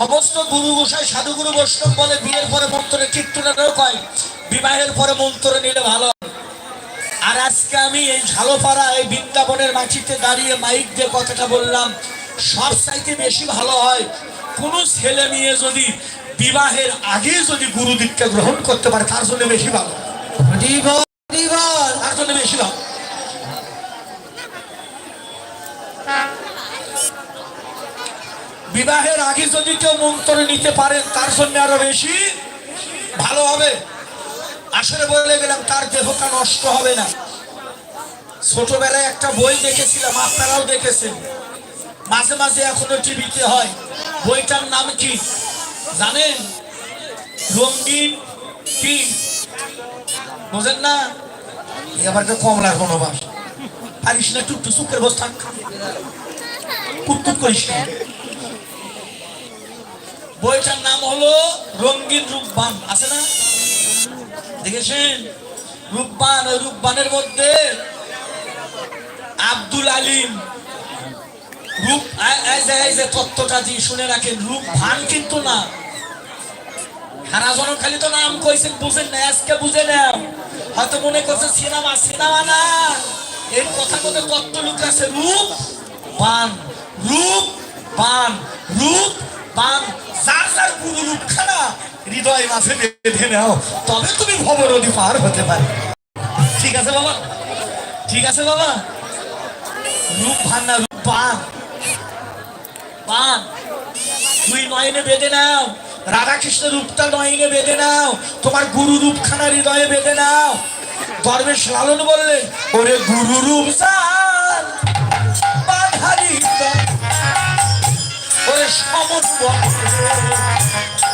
সমস্ত গুরু গোসাই সাধুগুরু বৈষ্ণব বলে বিয়ের পরে মন্ত্রে কীর্তনেরও কয় বিবাহের পরে মন্ত্র নিলে ভালো। হয়। আর আজকে আমি এই ঝালোপাড়া এই বৃন্দাবনের মাটিতে দাঁড়িয়ে মাইক দিয়ে কথাটা বললাম সব চাইতে বেশি ভালো হয় কোনো ছেলে মেয়ে যদি বিবাহের আগে যদি গুরু দীক্ষা গ্রহণ করতে পারে তার জন্য বেশি ভালো। তার জন্য বেশি ভালো। বিবাহের আগে যদি কেউ মন্ত্র নিতে পারেন, তার জন্য আরও বেশি ভালো হবে। আসলে বলে গেলাম, তার দেহটা নষ্ট হবে না। ছোটবেলায় একটা বই দেখেছিলাম, আপনারাও দেখেছেন। মাঝে মাঝে এখনও টিভিতে হয়। বইটার নাম কি? জানেন? রঙ্গিন কি বোঝেন না? একটা কমলার বনবাস। পারিস না, একটু একটু চুপের বস থাক কুটকুট করিস না। বইটার নাম হলো রঙ্গিন রূপবান। আছে না? দেখেছেন? রূপবান, ওই রূপবানের মধ্যে আব্দুল আলিম রূপ যে তত্ত্বটা দিয়ে শুনে রাখেন রূপ ভান কিন্তু না। সারা জন খালি তো নাম কইছেন, বুঝেন না আজকে বুঝে নাও হয়তো মনে করছে সিনেমা সিনেমা না। এর কথা মধ্যে তত্ত্ব লুক আছে রূপ বান রূপ বান রূপ বান যার যার রূপ হৃদয় মাঝে বেঁধে নাও, তবে তুমি পার হতে পারে। ঠিক আছে বাবা? ঠিক আছে বাবা? রূপ ভান না, রূপ বান তুই নয়নে বেঁধে নাও। রাধাকৃষ্ণ রূপটা নয়নে বেঁধে নাও। তোমার গুরু রূপখানা হৃদয়ে বেঁধে নাও। দরবেশ লালন বললেন, ওরে গুরু রূপ যার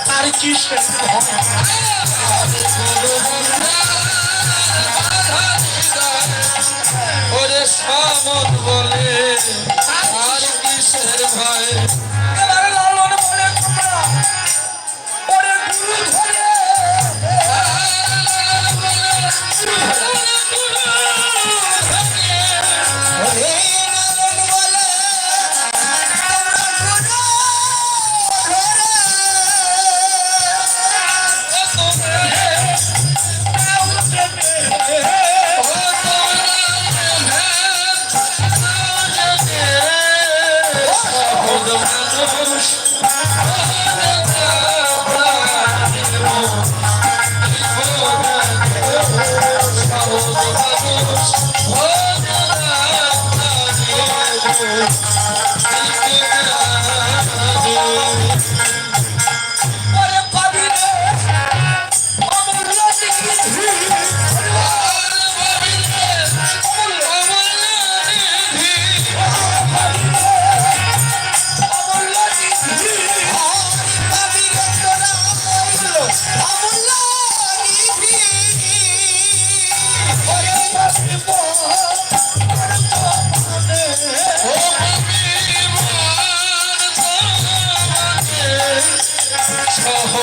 তার কি সে ভয়? ওরে সামন বলে আর কিসের ভয়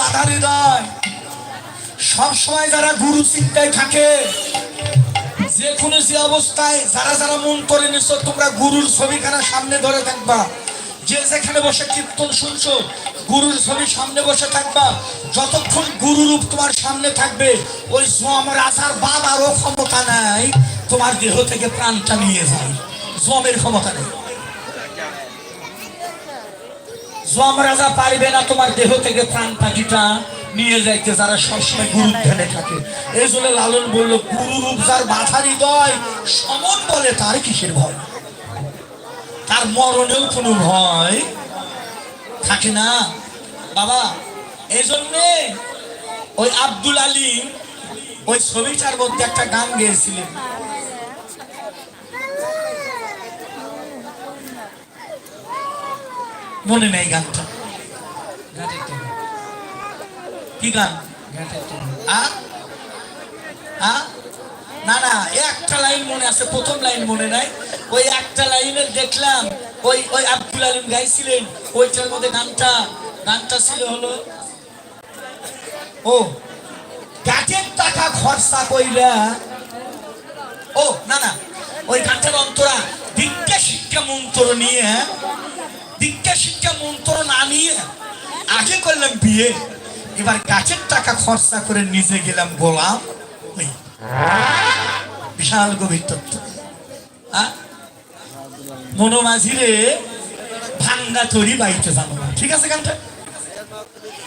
বাধা হৃদয়। সবসময় যারা গুরু চিন্তায় থাকে, যে কোনো যে অবস্থায় যারা যারা মন করে তোমরা গুরুর ছবিখানা সামনে ধরে থাকবা। যে যেখানে বসে কীর্তন শুনছো, গুরুর ছবি সামনে বসে থাকবা। যতক্ষণ গুরু রূপ তোমার সামনে থাকবে, ওই জম রাজার বাবারও ক্ষমতা নাই, তোমার দেহ থেকে প্রাণটা নিয়ে যায়। জমের ক্ষমতা নেই। জম রাজা পারবে না তোমার দেহ থেকে প্রাণ পাখিটা নিয়ে যাইতে, যারা সবসময় গুরু ধ্যানে থাকে। এই জন্য লালন বলল, গুরু রূপ যার মাথা হৃদয়, সমন বলে তার কিসের ভয়? তার মরণেও কোনো ভয় থাকে না। বাবা এই জন্যে ওই আব্দুল আলী ওই ছবিটার মধ্যে একটা গান গেয়েছিলেন। মনে নেই গানটা কি গান? না না একটা লাইন মনে আছে, প্রথম লাইন মনে নাই ওই একটা লাইনে দেখলাম, ওই ওই আব্দুল আলিম গাইছিলেন, ওইটার মধ্যে গানটা গানটা ছিল হলো, ও, গাছের টাকা খরচা কইরা, ও, না না, ওই গানটার অন্তরা দীক্ষা শিক্ষা মন্ত্র নিয়ে? দীক্ষা শিক্ষা মন্ত্র না নিয়ে আগে করলাম বিয়ে, এবার গাছের টাকা খরচা করে নিজে গেলাম গোলাম। বিশাল গভীর তত্ত্ব। হ্যাঁ? মনোমাঝিরে ভাঙ্গা তৈরি বাইতে জানো ঠিক আছে গানটা?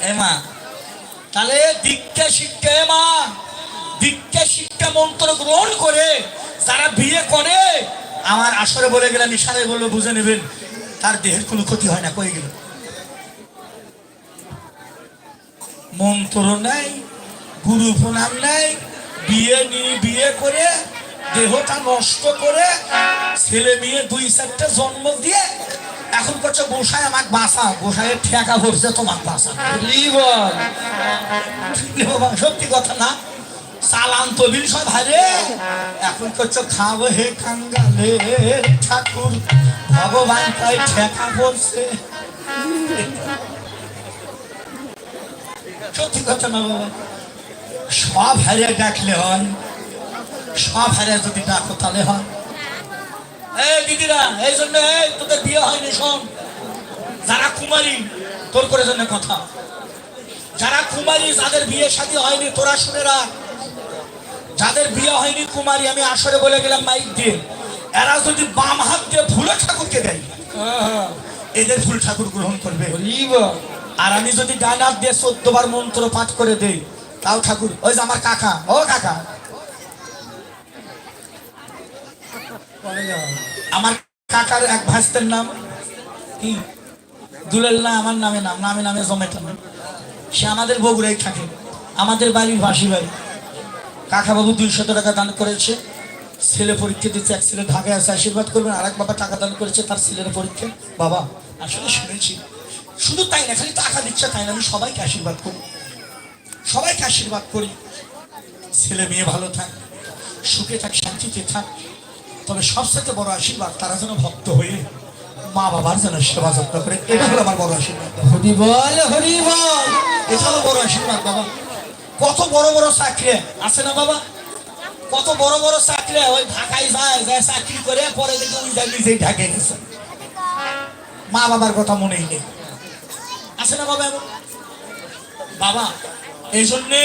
এ মা, তাহলে দীক্ষা শিক্ষা এ মা, দীক্ষা শিক্ষা মন্ত্র গ্রহণ করে যারা বিয়ে করে, আমার আসরে বলে গেলাম ইশারায় বলল, বুঝে নেবেন তার দেহের কোনো ক্ষতি হয় না কয়ে গেল। মন্ত্র নাই গুরু প্রণাম নাই বিয়ে নিয়ে বিয়ে করে দেহটা নষ্ট করে ছেলে মেয়ে দুই চারটে জন্ম দিয়ে এখন করছে গোসাই আমাকে বাসা গোসাইয়ের ঠেকা ভরছে তোমার বাসা সত্যি কথা না? চালান তবিল সব হারে এখন করছ খাব হে কাঙ্গালে ঠাকুর, ভগবান তাই ঠেকা পড়ছে সত্যি কথা না বাবা, সব হারে ডাকলে হয়, সব হারে যদি ডাকো তাহলে হয়। এই দিদিরা, এই জন্য তোদের বিয়ে হয়নি, শোন। যারা কুমারী, তোর করে জন্য কথা। যারা কুমারী, যাদের বিয়ে শাদী হয়নি, তোরা শুনে রাখ। যাদের বিয়ে হয়নি কুমারী আমি আসরে বলে গেলাম মাইক দিয়ে এরা যদি বাম হাত দিয়ে ফুলে ঠাকুরকে দেয় এদের ফুল ঠাকুর গ্রহণ করবে। আর আমি যদি ডান হাত দিয়ে চোদ্দ বার মন্ত্র পাঠ করে দেই তাও ঠাকুর ওই যে আমার কাকা ও কাকা। আমার কাকার এক ভাস্তের নাম কি? দুলেল না আমার নামে নাম নামে নামে জমেটা নাম সে আমাদের বগুড়ায় থাকে আমাদের বাড়ির বাসি বাড়ি কাকাবাবু দুইশত টাকা দান করেছে। ছেলে পরীক্ষা দিচ্ছে এক ছেলে ঢাকায় আছে আশীর্বাদ করবেন আর এক বাবা টাকা দান করেছে তার ছেলের পরীক্ষা। বাবা আসলে শুনেছি। শুধু তাই না খালি টাকা দিচ্ছে তাই না আমি সবাইকে আশীর্বাদ করি। সবাইকে আশীর্বাদ করি। ছেলে মেয়ে ভালো থাক সুখে থাক শান্তিতে থাক। তবে সবথেকে বড় আশীর্বাদ তারা যেন ভক্ত হয়ে মা বাবার যেন সেবা যত্ন করে। এটা হলো আমার বড় আশীর্বাদ। হরি বল হরি বল। এটা হলো বড় আশীর্বাদ বাবা। কত বড় বড় চাকরি? আছে না বাবা? কত বড় বড় চাকরি? ওই ঢাকায় যায় যায় চাকরি করে পরে দেখে নিজেই ঢাকায় গেছে। মা বাবার কথা মনেই নেই। আছে না বাবা বাবা, এই জন্যে,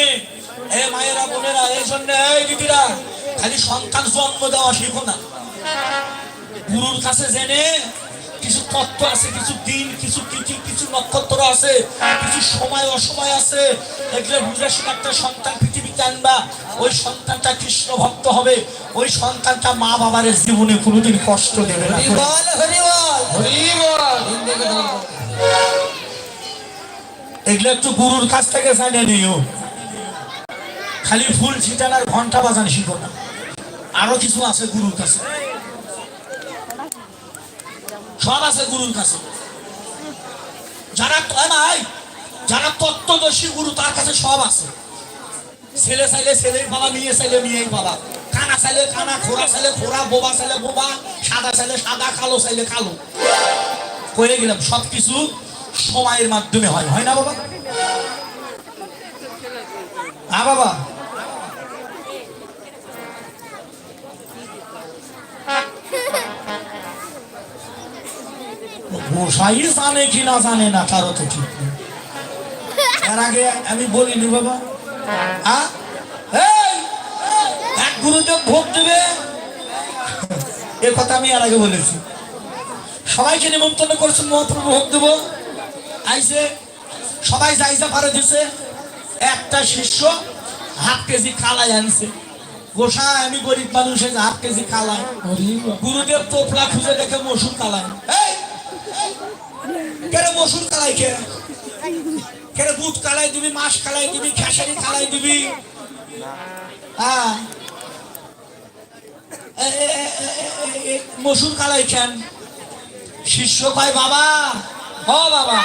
এ মায়েরা, বোনেরা, এই জন্যে, এই দিদিরা, খালি সন্তান জন্ম দেওয়া শিখো না। গুরুর কাছে জেনে কিছু তত্ত্ব আছে কিছু দিন কিছু তিথি কিছু নক্ষত্র আছে কিছু সময় অসময় আছে। এগুলো বুঝে একটা সন্তান পৃথিবীতে আনবা ওই সন্তানটা কৃষ্ণ ভক্ত হবে ওই সন্তানটা মা বাবার জীবনে কোনোদিন কষ্ট দেবে না। এগুলো একটু গুরুর কাছ থেকে জানে নিও। খালি ফুল ছিটানার ঘণ্টা বাজান শিখো না। আরও কিছু আছে গুরুর কাছে। সব আছে গুরুর কাছে। যারা নাই, যারা তত্ত্বদর্শী গুরু, তার কাছে সব আছে। ছেলে চাইলে ছেলেই বাবা, মেয়ে চাইলে মেয়েই বাবা। কানা চাইলে কানা খোরা চাইলে খোরা বোবা চাইলে বোবা, সাদা চাইলে সাদা, কালো চাইলে কালো। কয়ে গেলাম সব কিছু সময়ের মাধ্যমে হয় হয় না বাবা? হ্যাঁ বাবা। গোসাই জানে কি না জানে না তারও তো ঠিক। এর আগে আমি বলিনি বাবা। হ্যাঁ এক গুরুদেব ভোগ দেবে। এ কথা আমি এর আগে বলেছি। সবাইকে নিমন্ত্রণ করেছেন মহাপ্রভু ভোগ দেবো। আইসে সবাই যাইজা পারে দিছে। একটা শিষ্য হাফ কেজি কালাই আনছে। গোসাই আমি গরিব মানুষ হাফ কেজি কালাই। গুরুদেব তোপলা খুঁজে দেখে মসুর কালাই। কেন মসুর কালাই কে? কেন দুধ কালাই দিবি, মাছ কালাই দিবি, খেসারি কালাই দিবি? হ্যাঁ। মসুর কালাই কেন? শিষ্য কয়, বাবা, হ, বাবা।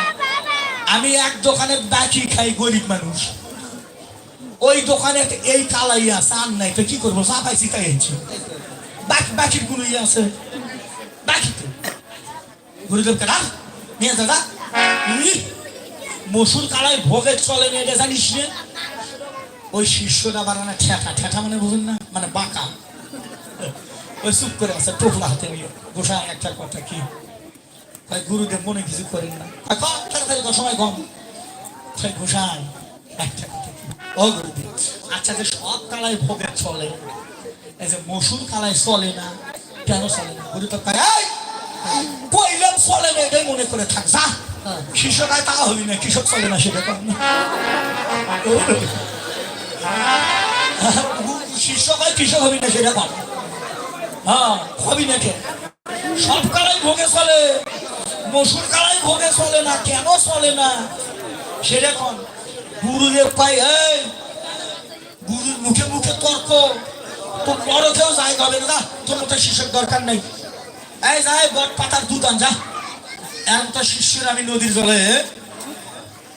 আমি এক দোকানে বাকি খাই, গরিব মানুষ। ওই দোকানে এই কালাই আছে, আর নাই। তো কি করব? চা পাইছি তাই এনেছি বাকি বাকির কোনো ইয়ে আছে? বাকি তো। গুরুদেব কেনা নিয়ে দাদা মসুর কালাই ভোগের চলে না এটা জানিস ওই শিষ্যটা বানানো ঠেটা ঠেটা মানে বুঝুন না মানে বাঁকা। ওই চুপ করে আছে টোপলা হাতে নিয়ে। গোসা একটা কথা কি? তাই গুরুদেব মনে কিছু করেন না। কয়, তাড়াতাড়ি কর, সময় কম। তাই ঘোষায় একটা কথা কি? ও গুরুদেব আচ্ছা যে সব কালায় ভোগের চলে এই যে মসুর কালায় চলে না কেন চলে না? গুরুদেব কয় এই কইলাম চলে না এটাই মনে করে থাক যা। কৃষকায় তা হবি না কৃষক চলে না সেটা কর না হয় কৃষক হবি না সেটা কর হ্যাঁ হবি না কে? সব ভোগে চলে মসুর ভোগে চলে না কেন চলে না? সেটা কন? গুরুদেব পাই এই গুরুর মুখে মুখে তর্ক তোর বড় কেউ যাই হবে না তোর মতো শিষ্যের দরকার নেই। এই যাই বট পাতার দুধ আন যা। শিষ্যের আমি নদীর জলে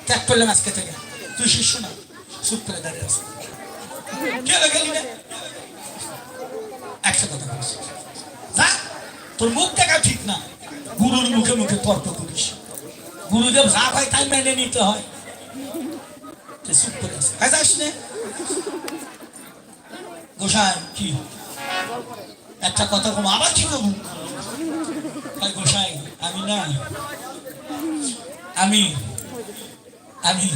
ত্যাগ করলাম আজকে থেকে। তুই শিষ্য না, চুপ করে দাঁড়িয়ে আছে যা, তোর মুখ দেখা ঠিক না। গুরুর মুখে মুখে তর্ক করিস। গুরুদেব যা ভাই তাই মেনে নিতে হয়। চুপ করে আছে যাস নে। গোসাই, কি? একটা কথা কম, আবার কি করব ভাই গোসাই আমি না আমি আমি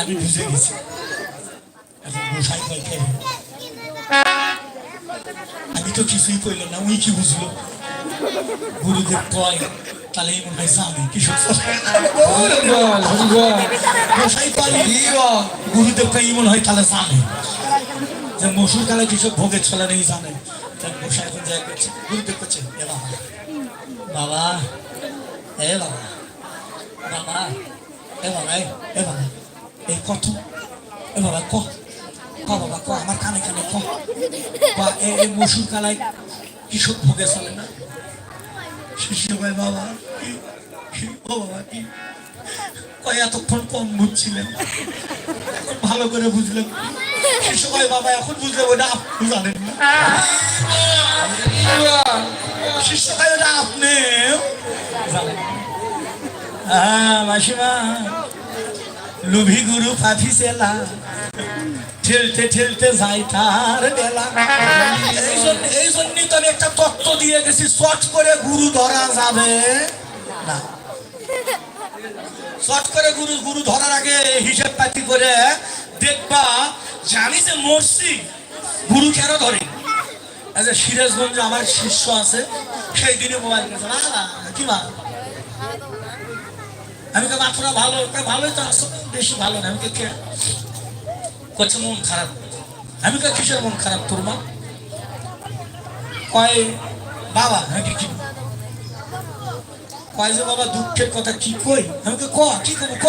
আমি বুঝে গেছি। খেয়ে আমি তো কিছুই কইলাম না, উনি কি বুঝলো? গুরুদেব কয়, তাহলে মনে হয় স্বামী বল গুরুদেব কয় মনে হয় তাহলে জানে যে মসুর কালে কিসব ভোগের চলে নেই জানে তাই গোসাই এখন যাই করছে, গুরুদেব করছে এ বাবা এ বাবা বাবা এ বাবা এ, বাবা এই কত এ বাবা ক ক বাবা ক আমার কানে কানে ক বা এই মসুর কালাই কৃষক ভোগে চলে না শিশু ভাই বাবা ও বাবা কি কয় এতক্ষণ কম বুঝছিলেন ভালো করে বুঝলেন ভাই বাবা এখন বুঝলে ওটা আপনি জানেন ওটা আপনি। হ্যাঁ মাসিমা লুভি গুরু পাফি সেলা ঠেলতে ঠেলতে যাই তার বেলা। এই জন্য এই জন্যই তো আমি একটা তত্ত্ব দিয়ে গেছি শর্ট করে গুরু ধরা যাবে না। করে গুরু গুরু ধরার আগে হিসেব পাতি করে দেখবা আমি যে মরছি গুরু কেন ধরে যে সিরাজগঞ্জে আমার শিষ্য আছে, সেই দিনে মোবাইল করেছে। কি মা? আমি তো মাত্রা ভালো ভালোই তো আসো বেশি ভালো না। আমি কে? করছে মন খারাপ। আমি কে কিসের মন খারাপ তোর মা? কয়, বাবা, আমি কি কয় যে বাবা, দুঃখের কথা কি কই? আমি কে ক, কি করব, ক?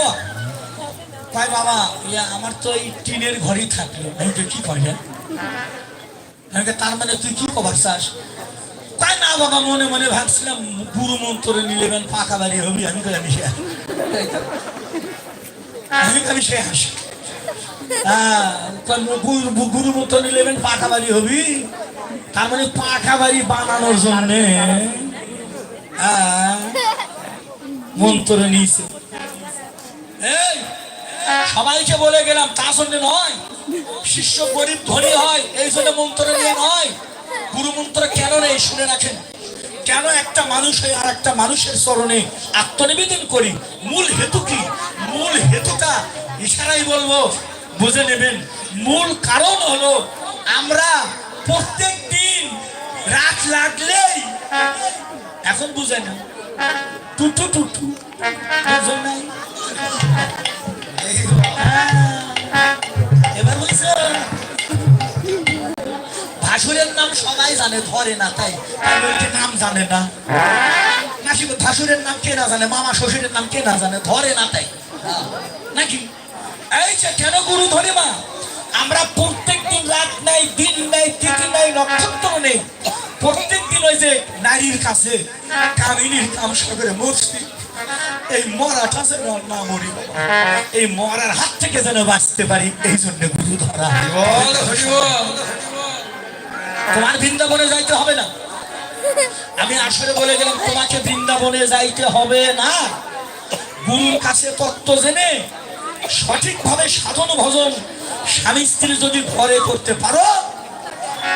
কয় বাবা ইয়া আমার তো এই টিনের ঘরই থাকল। আমি কে কয় তার মানে তুই কি কবার চাস? কয় না বাবা মনে মনে ভাবছিলাম গুরু মন্ত্রে নিলেবেন পাকা বাড়ি হবি আমি আমি সে আমি কই আমি সে হাসি। হ্যাঁ গুরু নিলেবেন পাকা বাড়ি হবি? তার মানে পাকা বাড়ি বানানোর জন্যে হ্যাঁ, মন্ত্র নিয়েছে। সবাইকে বলে গেলাম, তা জন্য নয়। শিষ্য গরিব ধনী হয়, এই জন্য মন্ত্র নিয়ে নয়। গুরু মন্ত্র কেন নেই শুনে রাখেন। কেন একটা মানুষ হয়ে আর একটা মানুষের চরণে আত্মনিবেদন করি? মূল হেতু কি? মূল হেতুটা ইশারাই বলব, বুঝে নেবেন। মূল কারণ হলো আমরা প্রত্যেক দিন রাত লাগলেই এখন বুঝে না টুটু টুটু, বুঝো নাই ভাসুরের নাম সবাই জানে, ধরে না তাই। তাই বলছে, নাম জানে না। নাকি ভাসুরের নাম কে না জানে, মামা শ্বশুরের নাম কে না জানে, ধরে না তাই। নাকি? এই যে কেন গুরু ধরে মা? আমরা প্রত্যেক দিন রাত নাই, দিন নাই, তিথি নাই নক্ষত্র নেই। প্রত্যেক দিন ওই যে নারীর কাছে, কামিনীর কাম সাগরে মরছি। এই মরাটা যেন না মরি, এই মরার হাত থেকে যেন বাঁচতে পারি, এই জন্য গুরু ধরা তোমার বৃন্দাবনে যাইতে হবে না। আমি আসলে বলে গেলাম তোমাকে বৃন্দাবনে যাইতে হবে না। গুরুর কাছে তত্ত্ব জেনে সঠিকভাবে সাধন ভজন স্বামী স্ত্রী যদি ঘরে করতে পারো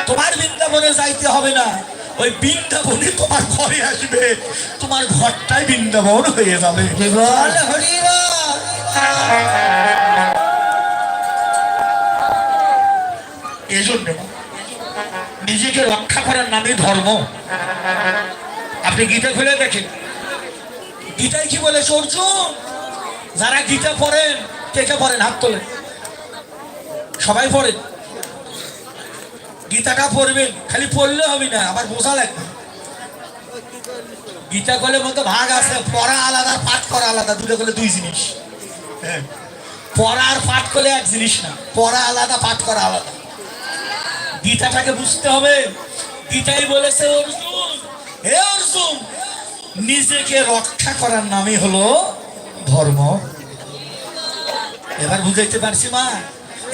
তোমার বৃন্দাবনে যাইতে হবে না। ওই বৃন্দাবনে তোমার ঘরে আসবে তোমার ঘরটাই বৃন্দাবন হয়ে যাবে। বল হরি বল এই জন্য নিজেকে রক্ষা করার নামে ধর্ম। আপনি গীতা খুলে দেখেন। গীতায় কি বলেছে অর্জুন? যারা গীতা পড়েন, কে কে পড়েন? হাত তোলেন। সবাই পড়েন। গীতাটা পড়বেন? খালি পড়লে হবে না, আবার বোঝা লাগবে। গীতা কলের মধ্যে ভাগ আছে, পড়া আলাদা পাঠ করা আলাদা, দুটো করলে দুই জিনিস। হ্যাঁ। পড়া আর পাঠ করলে এক জিনিস না, পড়া আলাদা, পাঠ করা আলাদা। গীতাটাকে বুঝতে হবে। গীতাই বলেছে, অর্জুন, হে অর্জুন, নিজেকে রক্ষা করার নামই হলো ধর্ম। এবার বুঝাইতে পারছি মা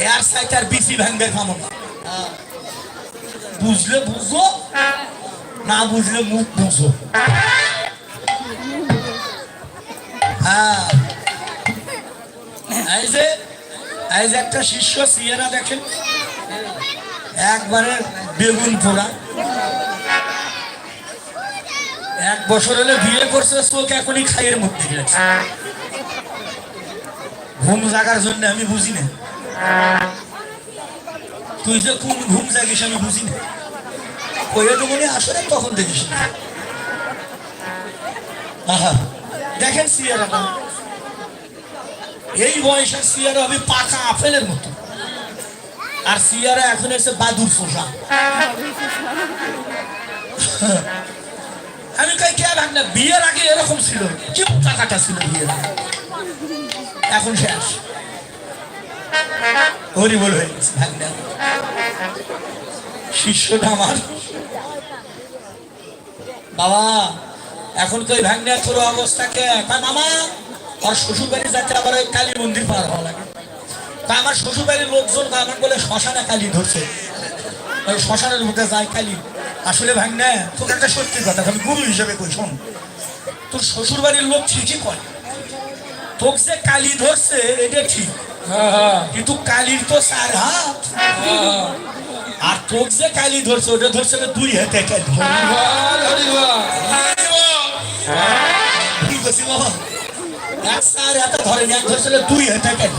এর সাইতে আর বিসি ভাঙ্গে খামো বুঝলে বুঝো, না বুঝলে মুখ বুঝো। হ্যাঁ। এই যে এই যে একটা শিষ্য সিয়েরা দেখেন। একবারে বেগুন পোড়া এক বছর হলে বিয়ে করছে, চোখ এখনই খাইয়ের মধ্যে ঘুম জাগার জন্য আমি বুঝি না। তুই যে কোন ঘুম জাগিস আমি বুঝি না। ওই তো মনে আসলে তখন দেখিস না। আহা, দেখেন সিয়ারাটা। এই বয়সের সিয়ারা আমি পাকা আপেলের মতো। আর সিয়ারা এখন এসে বাদুর পোষা আমি কই, কে ভাবনা বিয়ের আগে এরকম ছিল? কি টাকাটা ছিল বিয়ের আগে? এখন শেষ। হরি বল হয়ে গেছে ভাগনা শিষ্যটা আমার। বাবা, এখন কই ভাগনা তোর অবস্থাকে কয় মামা আর শ্বশুর বাড়ি যাচ্ছে আবার ওই কালী মন্দির পার হওয়া লাগে। তা আমার শ্বশুর বাড়ির লোকজন আমার বলে শ্মশানে কালী ধরছে। ওই শ্মশানের মধ্যে যায় কালী। আসলে ভাই না তোর একটা সত্যি কথা আমি গুরু হিসেবে কই শোন। তোর শ্বশুর বাড়ির লোক ঠিকই কয়। তোকে যে কালী ধরছে এটা ঠিক। হ্যাঁ। কিন্তু কালীর তো চার হাত। হ্যাঁ। আর তোকে যে কালী ধরছে ওটা ধরছে দুই হাতে কালী বল হরি বল কি করছি বাবা। এক চার হাতে ধরেনি এক ধরছে দুই হাতে কালী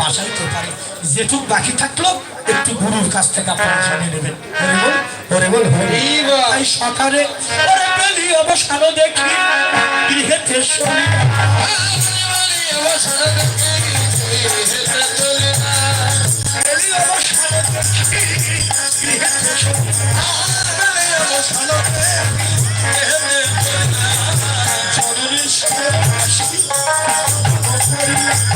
বাঁচাইতে পারে। যেটুক বাকি থাকল একটু গুরুর কাছ থেকে আপনারা জানিয়ে নেবেন। হরে বল হরে বল হরে সকালে ওরে বেলি অবসান দেখি। গৃহেতে শুনি বেলি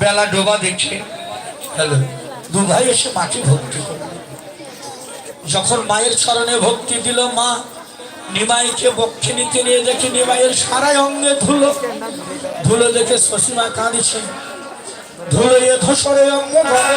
বেলা ডোবা দেখছে হ্যালো, দু ভাই এসে মাকে ভক্তি যখন মায়ের চরণে ভক্তি দিল মা, নিমাইকে বক্ষে নিতে নিয়ে দেখে নিমাইয়ের সারাই অঙ্গে ধুলো। ধুলো দেখে শশীমা কাঁদিছে। ধুলো এ ধসরে অঙ্গ গলে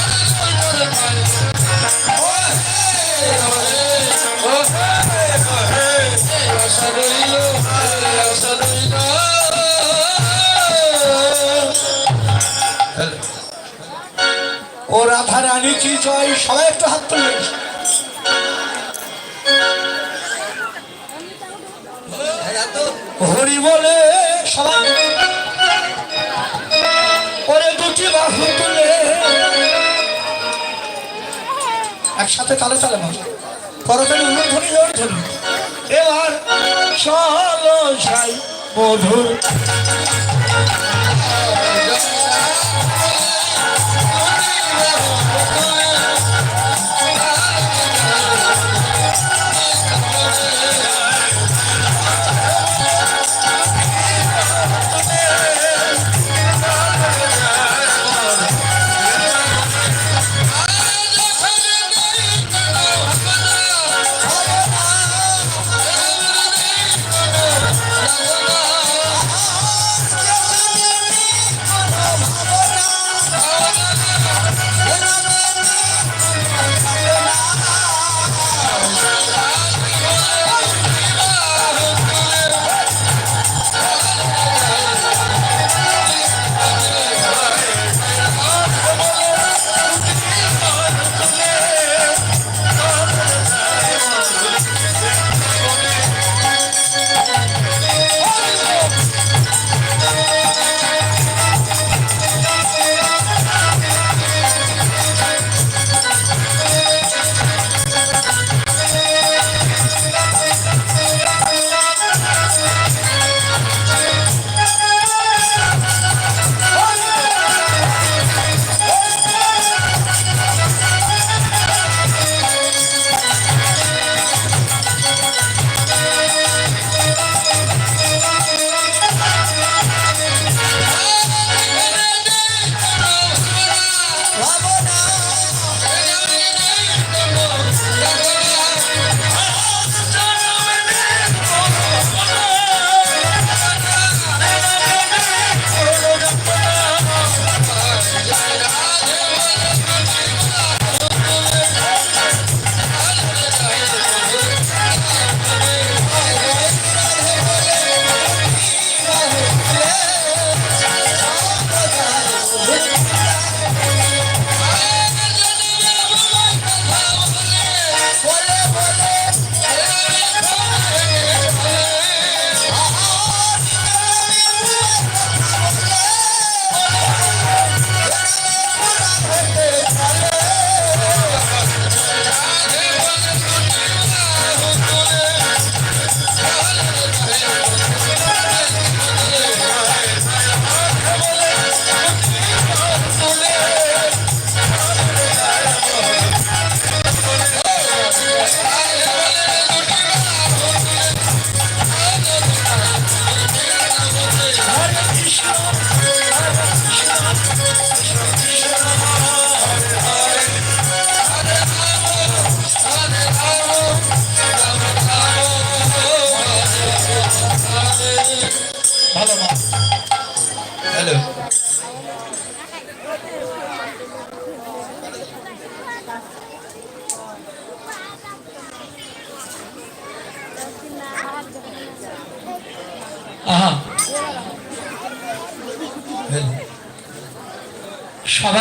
ও রাধা রানী কি জয়, সবাই একটু হাত তুলবে হরি বলে সবাই। ওরে দুটি বাহু তুলে। একসাথে তালে তালে মাঝে করতালি উলুধ্বনি ধরি চলো যাই মধুর।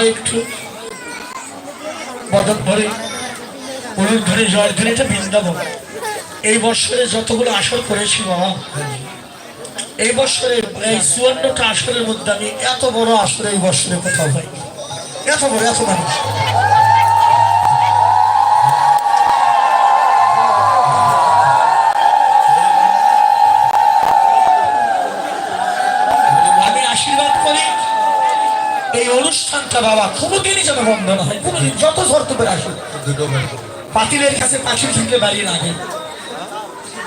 সবাই একটু বদল ভরে হলুদ ধরে জয় ধরে এটা বৃন্দাবন। এই বছরে যতগুলো আসর করেছি, বাবা। এই বছরে এই চুয়ান্নটা আসরের মধ্যে আমি এত বড় আসরে এই বছরে কোথাও পাই এত বড়, এত মানুষ অনুষ্ঠানটা বাবা কোনোদিনই যেন বন্ধ না হয় কোনোদিন যত শর্ত করে। আসুন পাতিলের কাছে পাখি ঢুকলে বাড়িয়ে লাগে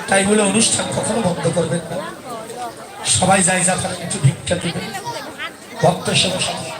তাই বলে অনুষ্ঠান কখনো বন্ধ করবেন না। সবাই যাই যা একটু ভিক্ষা দেবেন ভক্ত সেবা সমাজ